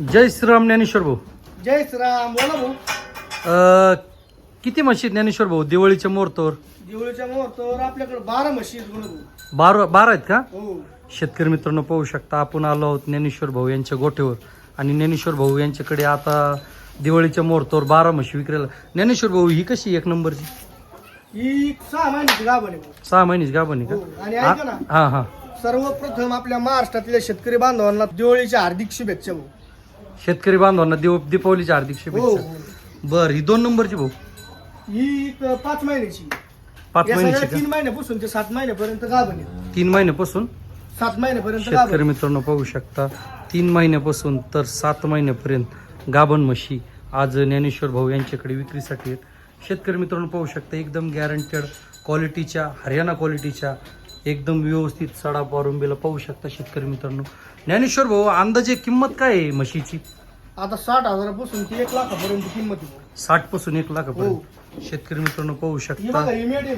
जय श्रीराम ज्ञानेश्वर भाऊ. जय श्रीराम बोला भाऊ. अ, किती म्हशी आहेत ज्ञानेश्वर भाऊ? दिवाळीच्या मुहूर्तावर दिवाळीच्या मुहूर्तावर आपल्याकडे बारा म्हशी आहेत. गुणू भाऊ बारा बारा आहेत का? हो. शेतकरी मित्रांनो पाहू शकता आपण आलो आहोत ज्ञानेश्वर भाऊ यांच्या गोठ्यावर. आणि ज्ञानेश्वर भाऊ यांच्याकडे आता दिवाळीच्या मुहूर्तावर बारा म्हशी विक्रीला ज्ञानेश्वर भाऊ ही कशी एक नंबरची? ही सहा महिन्याची गाभ आहे भाऊ. सहा महिन्याची गाभणी का? हो. आणि ऐका ना. हा हा. सर्वप्रथम आपल्या महाराष्ट्रातल्या शेतकरी बांधवांना दिवाळीच्या हार्दिक शुभेच्छा भाऊ. शेतकरी बांधवांना दिव दीपावलीच्या हार्दिक हो शुभेच्छा. हो. बर ही दोन नंबरची भाऊ? ही एक पाच महिन्याची. पाच या महिन्याची सगळ्या तीन महिन्यापासून ते सात महिन्यापर्यंत गाभ आहे. तीन महिन्यापासून? सात महिन्यापर्यंत शेतकरी मित्रांनो पाहू शकता. तीन महिन्यापासून तर सात महिन्यापर्यंत गाभण म्हशी. आज ज्ञानेश्वर भाऊ यांच्याकडे विक्रीसाठी आहेत. शेतकरी मित्रांनो पाहू शकता एकदम गॅरंटेड क्वालिटीच्या हरियाणा क्वालिटीच्या एकदम व्यवस्थित सडा पारुंबीला पाहू शकता शेतकरी मित्रांनो. ज्ञानेश्वर भाऊ अंदाजे किंमत काय आहे म्हशीची? आता साठ हजारापासून ते एक लाखापर्यंत किंमत आहे. साठपासून एक लाखापर्यंत. शेतकरी मित्रांनो पाहू ही शकता. बघा ही medium आहे.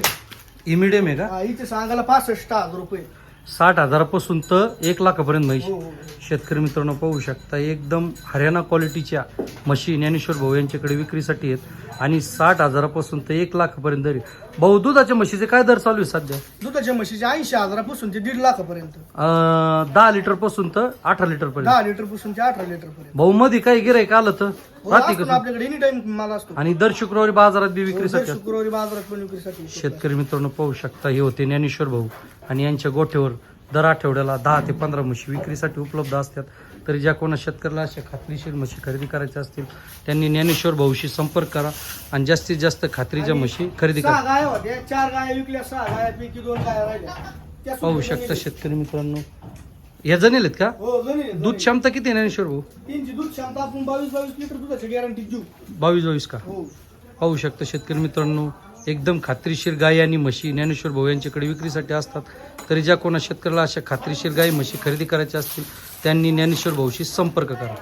इमिडियम आहे का? हा, हिचे सांगायला पासष्ट हजार रुपये. साठ हजारापासून तर एक लाखापर्यंत म्हैस हो हो. शेतकरी मित्रांनो पाहू शकता एकदम हरियाणा क्वालिटीच्या म्हशी ज्ञानेश्वर भाऊ यांच्याकडे विक्रीसाठी आहेत. आणि साठ हजारापासून तर एक लाखापर्यंत दर आहे. भाऊ दुधाच्या म्हशीचे काय दर चालू आहे सध्या? दुधाच्या म्हशीचे ऐंशी हजारापासून ते दीड लाखापर्यंत. अं, दहा लिटरपासून तर अठरा लिटर पर्यंत दहा लिटरपासून ते अठरा लिटर पर्यंत भाऊ मध्ये काही गिरायक आलं तर? हो, राहते असतो का ना आपल्याकडे एनी टाइम माल असतो. आणि दर शुक्रवारी बाजारात बी दर विक्रीसाठी असतं. शुक्रवारी बाजारात पण विक्रीसाठी येतो. शेतकरी मित्रांनो पाहू शकता हे होते ज्ञानेश्वर भाऊ. आणि यांच्या गोठ्यावर दर आठवड्याला दहा ते पंधरा म्हशी विक्रीसाठी उपलब्ध असतात. तरी ज्या कोणा शेतकऱ्याला अशा खात्रीशीर म्हशी खरेदी करायच्या असतील त्यांनी ज्ञानेश्वर भाऊशी संपर्क करा आणि जास्तीत जास्त खात्रीच्या म्हशी खरेदी करा. चार गाय विकल्या सहा गायापैकी दोन गाय राहिल्या. त्या पाहू शकता. शेतकरी मित्रांनो. या जणेल आहेत का? हो जणी दूध जणी. क्षमता किती आहे ज्ञानेश्वर भाऊ? दूध क्षमता आपण बावीस बावीस लिटर दुधाची गॅरंटी देऊ. बावीस बावीस का? हो. पाहू शकता शेतकरी मित्रांनो. एकदम खात्रीशीर गायी आणि म्हशी ज्ञानेश्वर भाऊ यांच्याकडे विक्रीसाठी असतात. तरी ज्या कोणा शेतकऱ्याला अशा खात्रीशीर गायी म्हशी खरेदी करायच्या असतील त्यांनी ज्ञानेश्वर भाऊशी संपर्क करा.